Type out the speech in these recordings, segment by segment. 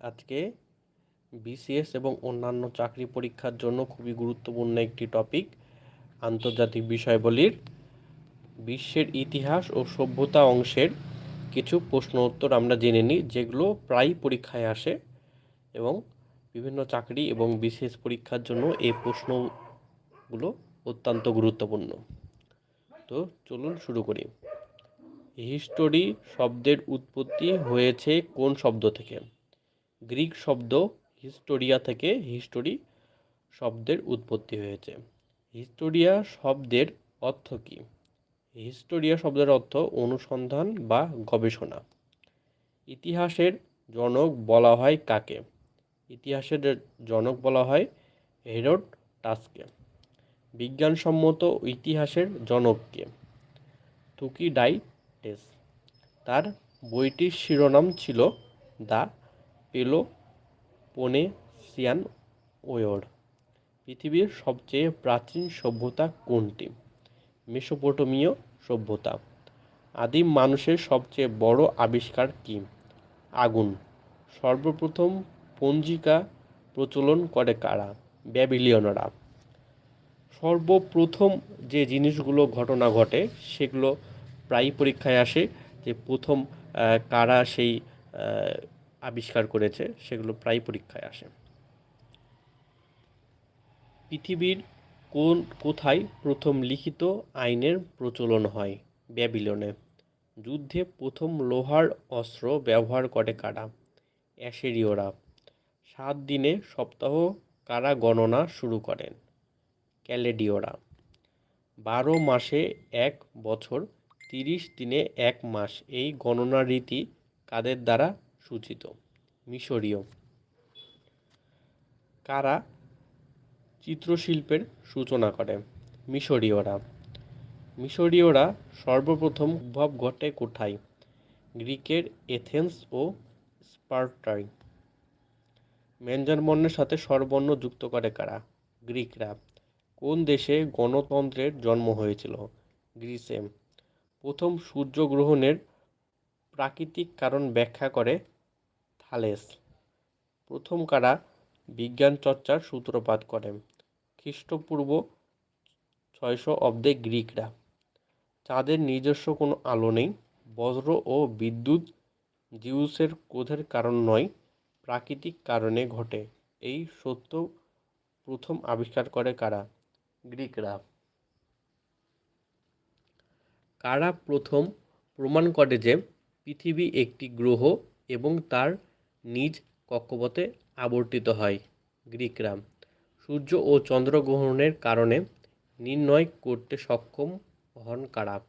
আজকে বিসিএস এবং অন্যান্য চাকরি পরীক্ষার জন্য খুবই গুরুত্বপূর্ণ একটি টপিক আন্তর্জাতিক বিষয়বলির বিশ্বের ইতিহাস ও সভ্যতা অংশের কিছু প্রশ্ন উত্তর আমরা জেনে নিই, যেগুলো প্রায় পরীক্ষায় আসে এবং বিভিন্ন চাকরি এবং বিশেষ পরীক্ষার জন্য এই প্রশ্নগুলো অত্যন্ত গুরুত্বপূর্ণ। তো চলুন শুরু করি। হিস্টোরি শব্দের উৎপত্তি হয়েছে কোন শব্দ থেকে? গ্রিক শব্দ হিস্টোরিয়া থেকে হিস্টোরি শব্দের উৎপত্তি হয়েছে। হিস্টোরিয়া শব্দের অর্থ কী? হিস্টোরিয়া শব্দের অর্থ অনুসন্ধান বা গবেষণা। ইতিহাসের জনক বলা হয় কাকে? ইতিহাসের জনক বলা হয় হেরোড টাসকে। বিজ্ঞানসম্মত ইতিহাসের জনককে তুকিডাইটেস তার বইটির শিরোনাম ছিল দ্য পেলোপোনেসিয়ান ওয়র পৃথিবীর সবচেয়ে প্রাচীন সভ্যতা কোনটি? মেসোপটেমীয় সভ্যতা। আদিম মানুষের সবচেয়ে বড় আবিষ্কার কী? আগুন। সর্বপ্রথম পঞ্জিকা প্রচলন করে কারা? ব্যাবিলিয়নরা। সর্বপ্রথম যে জিনিসগুলো ঘটনা ঘটে, সেগুলো প্রায়ই পরীক্ষায় আসে যে প্রথম কারা সেই আবিষ্কার করেছে, সেগুলো প্রায় পরীক্ষায় আসে। পৃথিবীর কোন, কোথায় প্রথম লিখিত আইনের প্রচলন হয়? ব্যাবিলনে। যুদ্ধে প্রথম লোহার অস্ত্র ব্যবহার করে কারা? অ্যাসেরীয়রা সাত দিনে সপ্তাহ কারা গণনা শুরু করেন? ক্যালেডীয়রা। বারো মাসে এক বছর, তিরিশ দিনে এক মাস, এই গণনা রীতি কাদের দ্বারা সূচিত। মিশরীয়। কারা? চিত্রশিল্পের সূচনা করে। মিশরীয়রা। মিশরীয়রা সর্বপ্রথম উদ্ভব ঘটে কোথায়? গ্রিকের এথেন্স ও স্পার্টাই ব্যঞ্জনবর্ণের সাথে স্বরবর্ণ যুক্ত করে কারা? গ্রিকরা। কোন দেশে গণতন্ত্রের জন্ম হয়েছিল? গ্রিসে। প্রথম সূর্যগ্রহণের প্রাকৃতিক কারণ ব্যাখ্যা করে থালেস প্রথম কারা বিজ্ঞান চর্চার সূত্রপাত করেন? খ্রিস্টপূর্ব ছয়শো অব্দে গ্রিকরা। চাঁদের নিজস্ব কোনো আলো নেই, বজ্র ও বিদ্যুৎ জিউসের ক্রোধের কারণ নয়, প্রাকৃতিক কারণে ঘটে। এই সত্য প্রথম আবিষ্কার করে কারা? গ্রিকরা। কারা প্রথম প্রমাণ করে যে পৃথিবী একটি গ্রহ এবং তার নিজ কক্ষপথে আবর্তিত হয়। গ্রিকরা সূর্য ও চন্দ্রগ্রহণের কারণে নির্ণয় করতে সক্ষম হন কারা?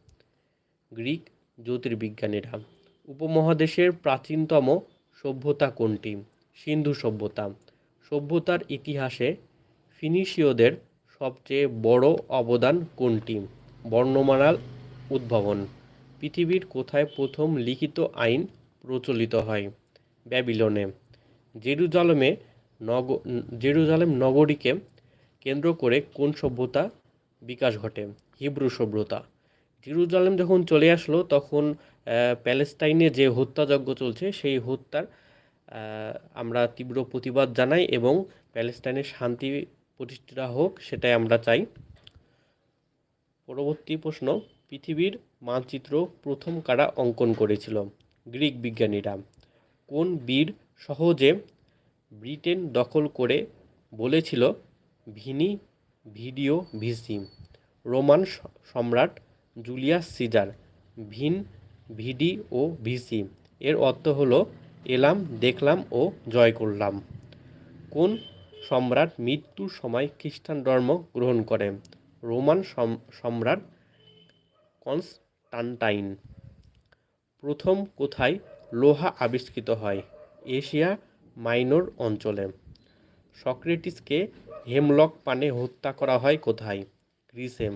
গ্রিক জ্যোতির্বিজ্ঞানীরা উপমহাদেশের প্রাচীনতম সভ্যতা কোনটি? সিন্ধু সভ্যতা, সভ্যতার ইতিহাসে ফিনিশীয়দের সবচেয়ে বড় অবদান কোনটি? বর্ণমালার উদ্ভাবন, পৃথিবীর কোথায় প্রথম লিখিত আইন প্রচলিত হয়? ব্যাবিলনে। জেরুজালেমে নগ জেরুজালেম নগরীকে কেন্দ্র করে কোন সভ্যতা বিকাশ ঘটে? হিব্রু সভ্যতা। জেরুজালেম যখন চলে আসলো, তখন প্যালেস্টাইনে যে হত্যাযজ্ঞ চলছে, সেই হত্যার আমরা তীব্র প্রতিবাদ জানাই এবং প্যালেস্টাইনের শান্তি প্রতিষ্ঠা হোক, সেটাই আমরা চাই। পরবর্তী প্রশ্ন, পৃথিবীর মানচিত্র প্রথম কারা অঙ্কন করেছিল? গ্রিক বিজ্ঞানীরা। কোন বীর সহজে ব্রিটেন দখল করে বলেছিল ভিনি ভিডিও ভিসি। রোমান সম্রাট জুলিয়াস সিজার, ভিন ভিডি ও ভিসি। এর অর্থ হলো, এলাম, দেখলাম ও জয় করলাম। কোন সম্রাট মৃত্যুর সময় খ্রিস্টান ধর্ম গ্রহণ করে? রোমান সম- সম্রাট কনস্টান্টাইন। প্রথম কোথায় লোহা আবিষ্কৃত হয় এশিয়া মাইনর অঞ্চলে। সক্রেটিসকে হেমলক পানে হত্যা করা হয় কোথায়? গ্রিসে।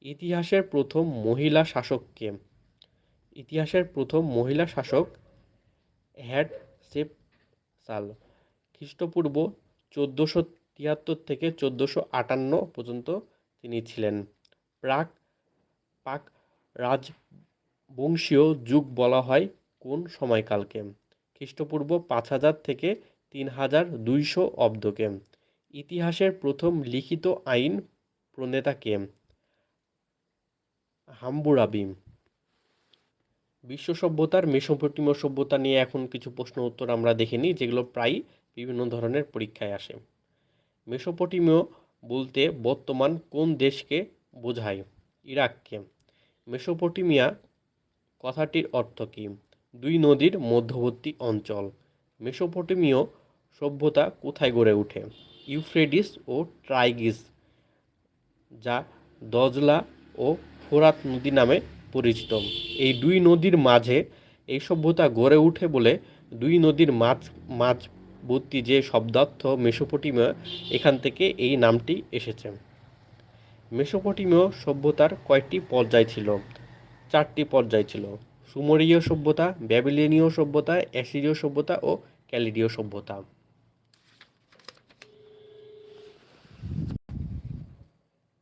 ইতিহাসের প্রথম মহিলা শাসককে ইতিহাসের প্রথম মহিলা শাসক হ্যাড সেপ সাল। খ্রিস্টপূর্ব চোদ্দোশো তিয়াত্তর থেকে চোদ্দোশো আটান্ন পর্যন্ত তিনি ছিলেন। প্রাক পাক রাজবংশীয় যুগ বলা হয় কোন সময়কালকে? খ্রিস্টপূর্ব পাঁচ হাজার থেকে তিন হাজার দুইশো অব্দকে। ইতিহাসের প্রথম লিখিত আইন প্রণেতা কে? হাম্বুরাবি। বিশ্ব সভ্যতার মেসোপটেমীয় সভ্যতা নিয়ে এখন কিছু প্রশ্ন উত্তর আমরা দেখে নিই যেগুলো প্রায় বিভিন্ন ধরনের পরীক্ষায় আসে। মেসোপটেমীয় বলতে বর্তমান কোন দেশকে বোঝায়? ইরাককে। মেসোপটেমিয়া কথাটির অর্থ কী? দুই নদীর মধ্যবর্তী অঞ্চল। মেসোপটেমীয় সভ্যতা কোথায় গড়ে ওঠে? ইউফ্রেডিস ও ট্রাইগিস, যা দজলা ও ফোরাত নদী নামে পরিচিত। এই দুই নদীর মাঝে এই সভ্যতা গড়ে ওঠে বলে দুই নদীর মাঝ, মাঝবর্তী যে শব্দার্থ মেসোপটেমিয়া, এখান থেকে এই নামটি এসেছে। মেসোপটেমীয় সভ্যতার কয়েকটি পর্যায় ছিল, চারটি পর্যায় ছিল। সুমরীয় সভ্যতা, ব্যাবিলনীয় সভ্যতা, অ্যাসিরীয় সভ্যতা ও ক্যালিডীয় সভ্যতা।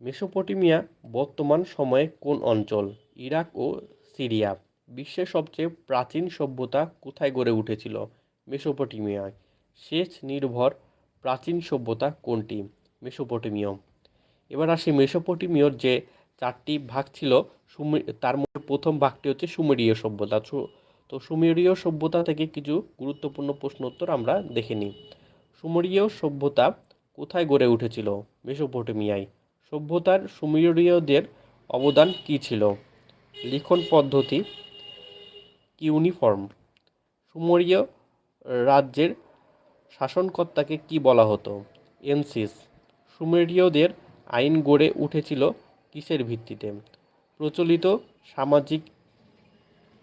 মেসোপটেমিয়া বর্তমান সময়ে কোন অঞ্চল? ইরাক ও সিরিয়া। বিশ্বের সবচেয়ে প্রাচীন সভ্যতা কোথায় গড়ে উঠেছিল? মেসোপটেমিয়ায়। সেচ নির্ভর প্রাচীন সভ্যতা কোনটি? মেসোপটেমীয় এবার আসি মেসোপটেমীয়র যে চারটি ভাগ ছিল তার মধ্যে প্রথম ভাগটি হচ্ছে সুমেরীয় সভ্যতা। তো সুমেরীয় সভ্যতা থেকে কিছু গুরুত্বপূর্ণ প্রশ্ন উত্তর আমরা দেখে নিই। সুমেরীয় সভ্যতা কোথায় গড়ে উঠেছিল? মেসোপটেমিয়ায়। সভ্যতার সুমেরীয়দের অবদান কী ছিল? লিখন পদ্ধতি ইউনিফর্ম সুমেরীয় রাজ্যের শাসনকর্তাকে কি বলা হতো? এনসিস। সুমেরীয়দের আইন গড়ে উঠেছিল কিসের ভিত্তিতে? প্রচলিত সামাজিক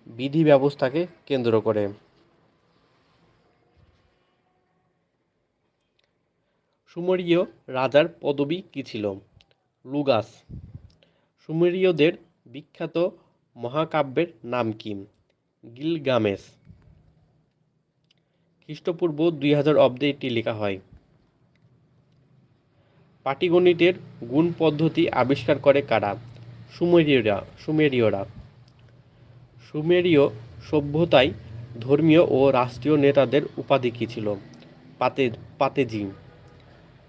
বিধি ব্যবস্থাকে কেন্দ্র করে। সুমেরীয় রাজার পদবি কী ছিল? লুগাস। সুমেরীয়দের বিখ্যাত মহাকাব্যের নাম কি? গিলগামেস। খ্রিস্টপূর্ব দুই হাজার অব্দে এটি লেখা হয়। পাটিগণিতের গুণ পদ্ধতি আবিষ্কার করে কারা? সুমেরীয়রা সুমেরীয়রা। সুমেরীয় সভ্যতায় ধর্মীয় ও রাষ্ট্রীয় নেতাদের উপাধি কী ছিল? পাতে, পাতেজি।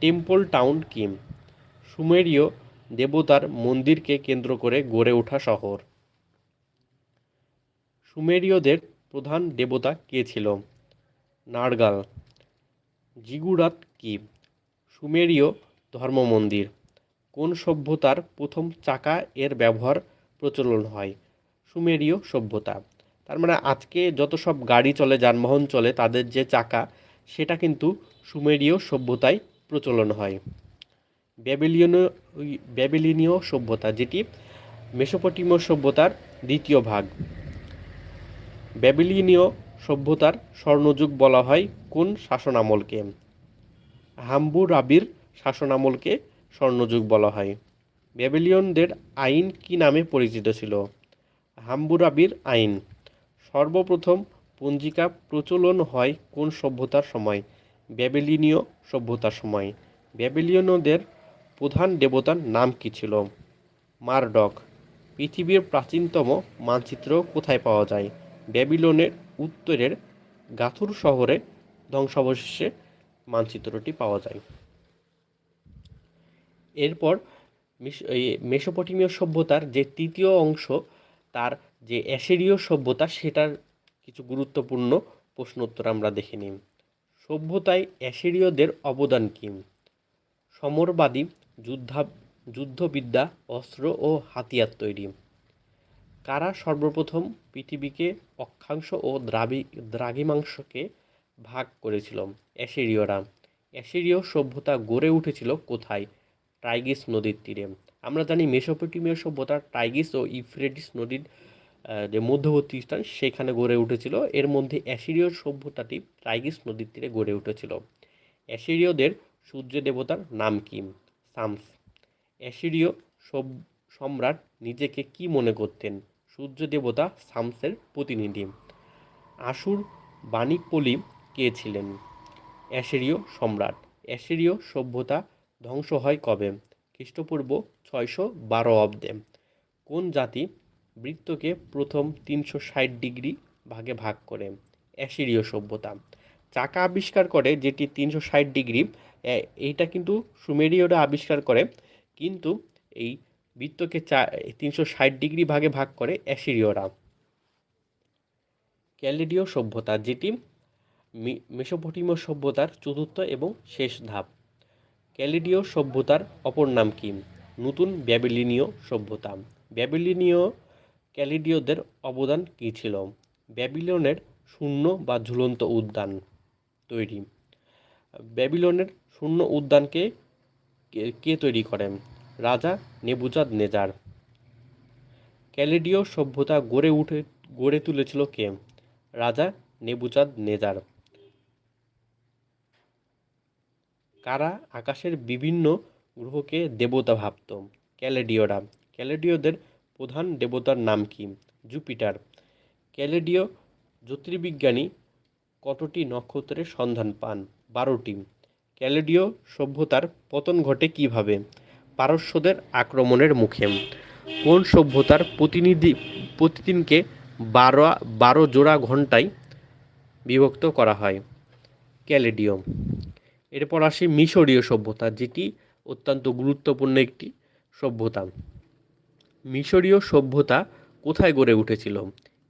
টেম্পল টাউন কিম। সুমেরীয় দেবতার মন্দিরকে কেন্দ্র করে গড়ে ওঠা শহর। সুমেরীয়দের প্রধান দেবতা কে ছিল? নারগাল। জিগুরাত কি সুমেরীয় ধর্মমন্দির। কোন সভ্যতার প্রথম চাকা এর ব্যবহার প্রচলন হয়? সুমেরীয় সভ্যতা। তার মানে আজকে যত সব গাড়ি চলে, যানবাহন চলে, তাদের যে চাকা, সেটা কিন্তু সুমেরীয় সভ্যতায় প্রচলন হয়। ব্যাবিলিয়নীয় ব্যাবিলিনীয় সভ্যতা, যেটি মেসোপটিমীয় সভ্যতার দ্বিতীয় ভাগ। ব্যাবিলিনীয় সভ্যতার স্বর্ণযুগ বলা হয় কোন শাসনামলকে? হাম্বুরাবির শাসনামলকে স্বর্ণযুগ বলা হয়। ব্যাবিলিয়নদের আইন কি নামে পরিচিত ছিল? হাম্বুরাবির আইন। সর্বপ্রথম পঞ্জিকা প্রচলন হয় কোন সভ্যতার সময়? ব্যাবিলিনীয় সভ্যতার সময়। ব্যাবিলিয়নদের প্রধান দেবতার নাম কি ছিল? মারডক। পৃথিবীর প্রাচীনতম মানচিত্র কোথায় পাওয়া যায়? ব্যাবিলনের উত্তরের গাথুর শহরে ধ্বংসাবশেষে মানচিত্রটি পাওয়া যায়। এরপর মেসোপটেমীয় সভ্যতার যে তৃতীয় অংশ, তার যে অ্যাসিরীয় সভ্যতা, সেটার কিছু গুরুত্বপূর্ণ প্রশ্ন উত্তর আমরা দেখে নিই। সভ্যতায় অ্যাসিরীয়দের অবদান কী? সমরবাদী যুদ্ধা যুদ্ধবিদ্যা, অস্ত্র ও হাতিয়ার তৈরি। কারা সর্বপ্রথম পৃথিবীকে অক্ষাংশ ও দ্রাবি দ্রাঘিমাংশকে ভাগ করেছিল? অ্যাসিরীয়রা অ্যাসিরীয় সভ্যতা গড়ে উঠেছিল কোথায়? টাইগিস নদীর তীরে। আমরা জানি মেসোপটেমীয় সভ্যতা টাইগিস ও ইফ্রেটিস নদীর যে মধ্যবর্তী স্থান, সেখানে গড়ে উঠেছিল। এর মধ্যে অ্যাসিরীয় সভ্যতাটি টাইগিস নদীর তীরে গড়ে উঠেছিল। অ্যাসিরীয়দের সূর্য দেবতার নাম কি? সামস। অ্যাসিরীয় সম্রাট নিজেকে কি মনে করতেন? সূর্য দেবতা সামসের প্রতিনিধি। আশুর বাণিকপলি কে ছিলেন? অ্যাসিরীয় সম্রাট। অ্যাসিরীয় সভ্যতা ধ্বংস হয় কবে? খ্রিস্টপূর্ব ছয়শো বারো অব্দে। কোন জাতি বৃত্তকে প্রথম তিনশো ষাট ডিগ্রি ভাগে ভাগ করে? অ্যাসিরীয় সভ্যতা। চাকা আবিষ্কার করে যেটি তিনশো ষাট ডিগ্রি এইটা কিন্তু সুমেরীয়রা আবিষ্কার করে, কিন্তু এই বৃত্তকে চা, তিনশো ষাট ডিগ্রি ভাগে ভাগ করে অ্যাসিরীয়রা। ক্যালিডীয় সভ্যতা, যেটি মেসোপটেমীয় সভ্যতার চতুর্থ এবং শেষ ধাপ। ক্যালিডীয় সভ্যতার অপর নাম কি? নতুন ব্যাবিলিনীয় সভ্যতা। ব্যাবিলিনীয় ক্যালিডীয়দের অবদান কী ছিল? ব্যাবিলনের শূন্য বা ঝুলন্ত উদ্যান তৈরি। ব্যাবিলনের শূন্য উদ্যানকে কে- তৈরি করেন রাজা নেবুজাদ নেজার। ক্যালিডীয় সভ্যতা গড়ে উঠে, গড়ে তুলেছিল কে? রাজা নেবুজাদ নেজার। কারা? আকাশের বিভিন্ন গ্রহকে দেবতা ভাবত ক্যালেডীয়রা ক্যালেডীয়দের প্রধান দেবতার নাম কি? জুপিটার। ক্যালেডীয় জ্যোতির্বিজ্ঞানী কতটি নক্ষত্রের সন্ধান পান? বারোটি। ক্যালেডীয় সভ্যতার পতন ঘটে কীভাবে? পারস্যদের আক্রমণের মুখে। কোন সভ্যতার প্রতিনিধি প্রতিদিনকে বারো বারো জোড়া ঘন্টায় বিভক্ত করা হয়? ক্যালেডীয় এরপর আসে মিশরীয় সভ্যতা, যেটি অত্যন্ত গুরুত্বপূর্ণ একটি সভ্যতা। মিশরীয় সভ্যতা কোথায় গড়ে উঠেছিল?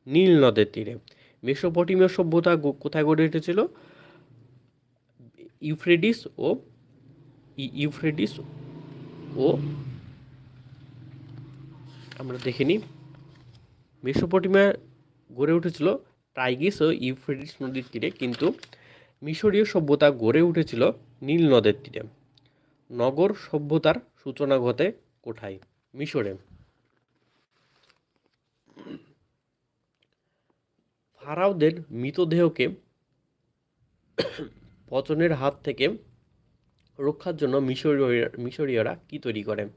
নীল নদের তীরে। মেসোপটেমীয় সভ্যতা কোথায় গড়ে উঠেছিল? ইউফ্রেডিস ও ইউফ্রেডিস ও, আমরা দেখে নিই। মেসোপটেমিয়া গড়ে উঠেছিল টাইগিস ও ইউফ্রেডিস নদীর তীরে, কিন্তু মিশরীয় সভ্যতা গড়ে উঠেছিল নীল নদের তীরে। নগর সভ্যতার সূচনা ঘটে কোথায় মিশরে। ফারাওদের মৃতদেহকে পচনের হাত থেকে রক্ষার জন্য মিশরীয় মিশরীয়রা কি তৈরি করে?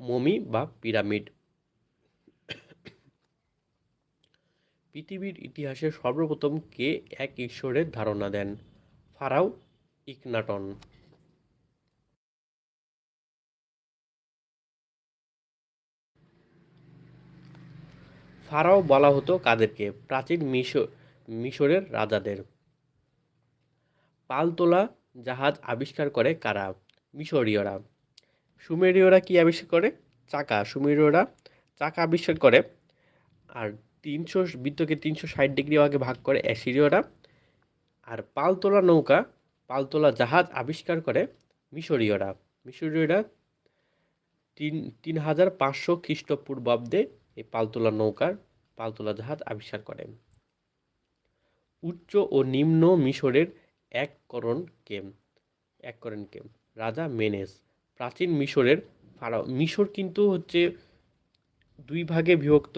মমি বা পিরামিড। পৃথিবীর ইতিহাসে সর্বপ্রথম কে এক ঈশ্বরের ধারণা দেন? ফারাও ইকনাটন। ফারাও বলা হতো কাদেরকে? প্রাচীন মিশর, মিশরের রাজাদের। পালতোলা জাহাজ আবিষ্কার করে কারা? মিশরীয়রা। সুমেরীয়রা কি আবিষ্কার করে? চাকা। সুমেরীয়রা চাকা আবিষ্কার করে। আর তিনশো বৃত্তকে তিনশো ষাট ডিগ্রি ভাগে ভাগ করে অ্যাসিরীয়রা আর পালতোলা নৌকা, পালতোলা জাহাজ আবিষ্কার করে মিশরীয়রা। মিশরীয়রা তিন তিন হাজার পাঁচশো খ্রিস্টপূর্বাব্দে এই পালতোলা নৌকার, পালতোলা জাহাজ আবিষ্কার করে। উচ্চ ও নিম্ন মিশরের এক করণ কে এক করেন কে রাজা মেনেস। প্রাচীন মিশরের ফারাও মিশর কিন্তু হচ্ছে দুই ভাগে বিভক্ত।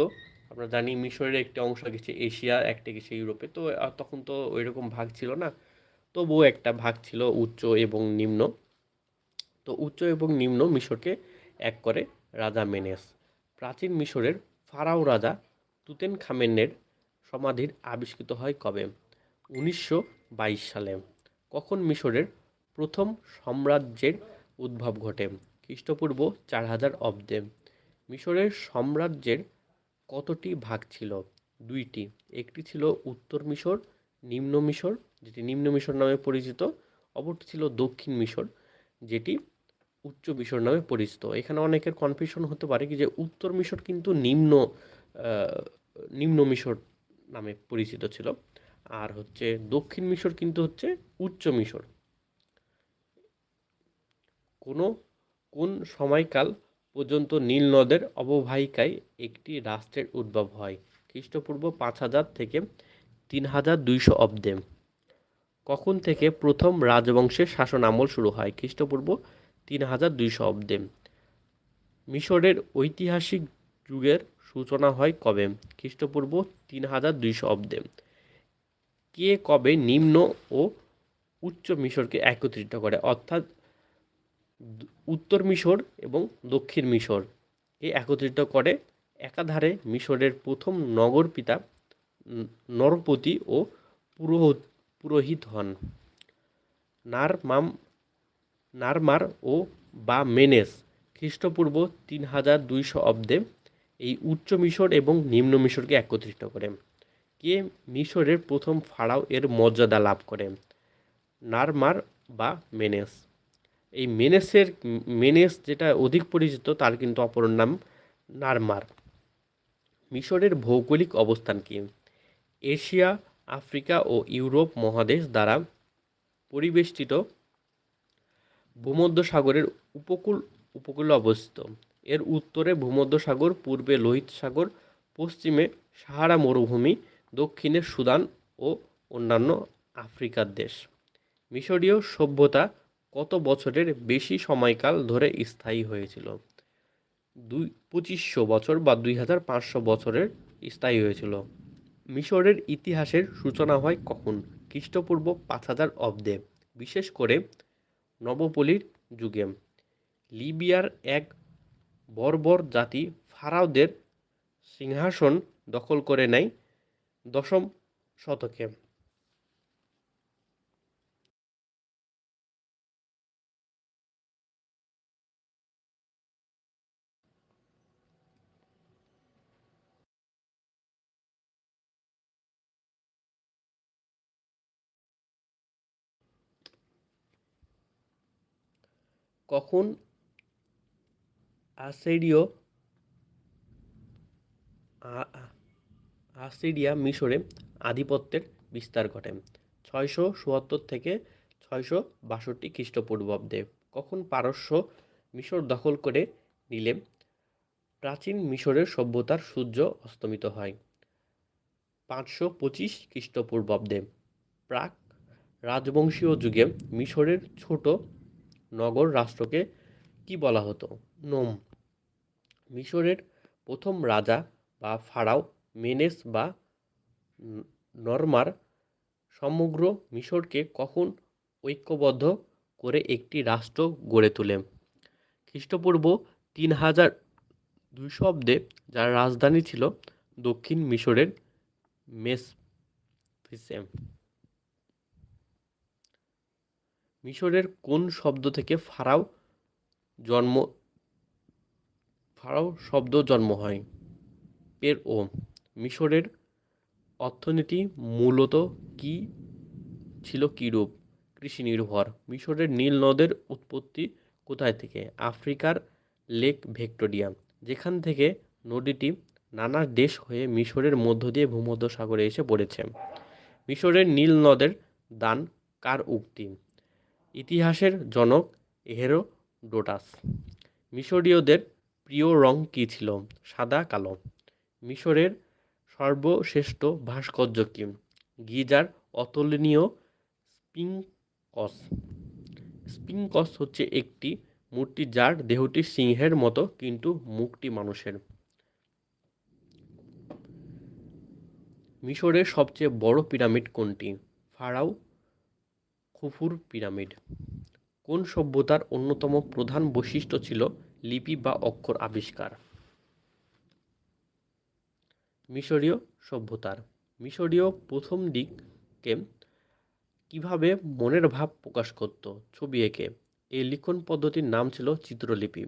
আমরা জানি মিশরের একটি অংশ গেছে এশিয়া, একটা গেছে ইউরোপে। তো তখন তো ওই রকম ভাগ ছিল না। তবুও একটা ভাগ ছিল উচ্চ এবং নিম্ন। তো উচ্চ এবং নিম্ন মিশরকে এক করে রাজা মেনেস। প্রাচীন মিশরের ফারাও রাজা তুতেন খামেনের সমাধির আবিষ্কৃত হয় কবে? উনিশশো বাইশ সালে। কখন মিশরের প্রথম সাম্রাজ্যের উদ্ভব ঘটে? খ্রিস্টপূর্ব চার হাজার অব্দে। মিশরের সাম্রাজ্যের কতটি ভাগ ছিল? দুইটি। একটি ছিল উত্তর মিশর, নিম্ন মিশর, যেটি নিম্ন মিশর নামে পরিচিত। অপরটি ছিল দক্ষিণ মিশর, যেটি উচ্চ মিশর নামে পরিচিত। এখানে অনেকের কনফিউশন হতে পারে কি যে উত্তর মিশর কিন্তু নিম্ন নিম্ন মিশর নামে পরিচিত ছিল। আর হচ্ছে দক্ষিণ মিশর কিন্তু হচ্ছে উচ্চ মিশর। কোনো, কোন সময়কাল পর্যন্ত নীল নদের অববাহিকায় একটি রাষ্ট্রের উদ্ভব হয়। খ্রিস্টপূর্ব পাঁচ হাজার থেকে তিন হাজার দুইশো অব্দে। কখন থেকে প্রথম রাজবংশের শাসন আমল শুরু হয়? খ্রিস্টপূর্ব তিন হাজার দুইশো অব্দে। মিশরের ঐতিহাসিক যুগের সূচনা হয় কবে? খ্রিস্টপূর্ব তিন হাজার দুইশো অব্দে। কে কবে নিম্ন ও উচ্চ মিশরকে একত্রিত করে? অর্থাৎ উত্তর মিশর এবং দক্ষিণ মিশর। কে একত্রিত করে একাধারে মিশরের প্রথম নগর পিতা নরপতি ও পুরোহিত পুরোহিত হন। নারমাম নারমার ও বা মেনেস খ্রিস্টপূর্ব তিন হাজার দুইশো অব্দে এই উচ্চ মিশর এবং নিম্ন মিশরকে একত্রিত করে। কে মিশরের প্রথম ফারাও এর মর্যাদা লাভ করে? নারমার বা মেনেস। এই মেনেসের, মেনেস যেটা অধিক পরিচিত, তার কিন্তু অপর নাম নারমার। মিশরের ভৌগোলিক অবস্থান কি? এশিয়া, আফ্রিকা ও ইউরোপ মহাদেশ দ্বারা পরিবেষ্টিত ভূমধ্যসাগরের উপকূল, উপকূলে অবস্থিত। এর উত্তরে ভূমধ্যসাগর, পূর্বে লোহিত সাগর, পশ্চিমে সাহারা মরুভূমি, দক্ষিণে সুদান ও অন্যান্য আফ্রিকার দেশ। মিশরীয় সভ্যতা কত বছরের বেশি সময়কাল ধরে স্থায়ী হয়েছিল? দুই, পঁচিশশো বছর বা দুই হাজার পাঁচশো বছরের স্থায়ী হয়েছিল। মিশরের ইতিহাসের সূচনা হয় কখন? খ্রিস্টপূর্ব পাঁচ হাজার অব্দে। বিশেষ করে নবপল্লীর যুগে। লিবিয়ার এক বর্বর জাতি ফারাওদের সিংহাসন দখল করে নেয় দশম শতকে। কখন আসিরীয় আসিরিয়া মিশরে আধিপত্যের বিস্তার ঘটে। ছয়শো চুয়াত্তর থেকে ছয়শো বাষট্টি খ্রিস্টপূর্বাব্দে কখন পারস্য মিশর দখল করে নিলে প্রাচীন মিশরের সভ্যতার সূর্য অস্তমিত হয়। পাঁচশো পঁচিশ খ্রিস্টপূর্বাব্দে প্রাক রাজবংশীয় যুগে মিশরের ছোট নগর রাষ্ট্রকে কি বলা হতো? নোম। মিশরের প্রথম রাজা বা ফারাও, মেনেস বা নরমার সমগ্র মিশরকে কখন ঐক্যবদ্ধ করে একটি রাষ্ট্র গড়ে তোলে? খ্রিস্টপূর্ব তিন হাজার দুইশো অব্দে যার রাজধানী ছিল দক্ষিণ মিশরের মেসফিসেম মিশরের কোন শব্দ থেকে ফারাও জন্ম, ফারাও শব্দ জন্ম হয়? পের ও, মিশরের অর্থনীতি মূলত কি ছিল কিরূপ? কৃষি নির্ভর। মিশরের নীল নদের উৎপত্তি কোথায় থেকে? আফ্রিকার লেক ভিক্টোরিয়া, যেখান থেকে নদীটি নানা দেশ হয়ে মিশরের মধ্য দিয়ে ভূমধ্যসাগরে এসে পড়েছে। মিশরের নীল নদের দান কার উক্তি? ইতিহাসের জনক হেরোডোটাস মিশরীয়দের প্রিয় রং কী ছিল? সাদা, কালো। মিশরের সর্বশ্রেষ্ঠ ভাস্কর্য কি? গিজার অতুলনীয় স্পিংকস। স্পিংকস হচ্ছে একটি মূর্তি যার দেহটি সিংহের মতো কিন্তু মুখটি মানুষের। মিশরের সবচেয়ে বড় পিরামিড কোনটি? ফারাও খুফুর পিরামিড। কোন সভ্যতার অন্যতম প্রধান বৈশিষ্ট্য ছিল লিপি বা অক্ষর আবিষ্কার? মিশরীয় সভ্যতার। মিশরীয় প্রথম দিককে কীভাবে মনের ভাব প্রকাশ করত? ছবি এঁকে। এই লিখন পদ্ধতির নাম ছিল চিত্রলিপি।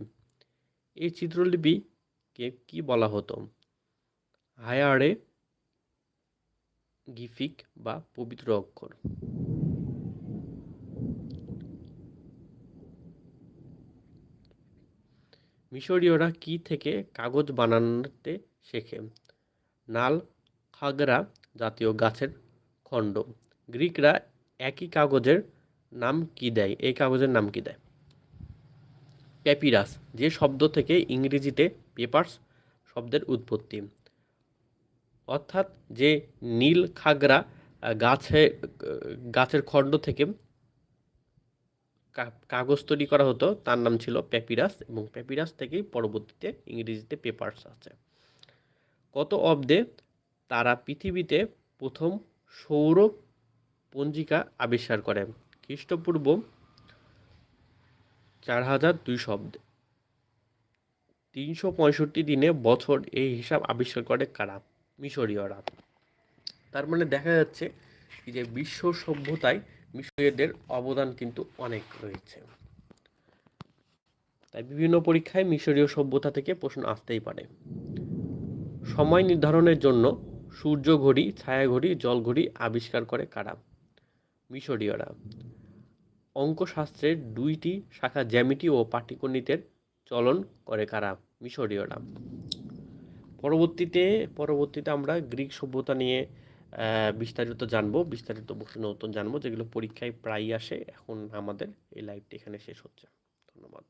এই চিত্রলিপিকে কি বলা হতো? হায়ারে গিফিক বা পবিত্র অক্ষর। মিশরীয়রা কি থেকে কাগজ বানাতে শেখে? নাল খাগরা জাতীয় গাছের খণ্ড। গ্রিকরা একই কাগজের নাম কি দেয়? এই কাগজের নাম কি দেয়? প্যাপিরাস যে শব্দ থেকে ইংরেজিতে পেপার্স শব্দের উৎপত্তি। অর্থাৎ যে নীল আহ, গাছে গাছের খণ্ড থেকে কাগজ তৈরি করা হতো, তার নাম ছিল প্যাপিরাস এবং প্যাপিরাস থেকেই পরবর্তীতে ইংরেজিতে পেপার্স আছে। কত অব্দে তারা পৃথিবীতে প্রথম সৌর পঞ্জিকা আবিষ্কার করে, খ্রিস্টপূর্ব চার হাজার দুইশো অব্দে তিনশো পঁয়ষট্টি দিনে বছর এই হিসাব আবিষ্কার করে কারা? মিশরীয়রা। তার মানে দেখা যাচ্ছে যে বিশ্ব সভ্যতায় মিশরীয়দের অবদান কিন্তু অনেক রয়েছে। তাই বিভিন্ন পরীক্ষায় মিশরীয় সভ্যতা থেকে প্রশ্ন আসতেই পারে। সময় নির্ধারণের জন্য সূর্য ঘড়ি, ছায়া ঘড়ি, জল ঘড়ি আবিষ্কার করে কারা? মিশরীয়রা। অঙ্কশাস্ত্রের দুইটি শাখা জ্যামিতি ও পাটিগণিতের চলন করে কারা? মিশরীয়রা। পরবর্তীতে পরবর্তীতে আমরা গ্রিক সভ্যতা নিয়ে বিস্তারিত জানব, বিস্তারিত প্রশ্ন নতুন জানব, যেগুলো পরীক্ষায় প্রায়ই আসে। এখন আমাদের এই লাইভটি এখানে শেষ হচ্ছে। ধন্যবাদ।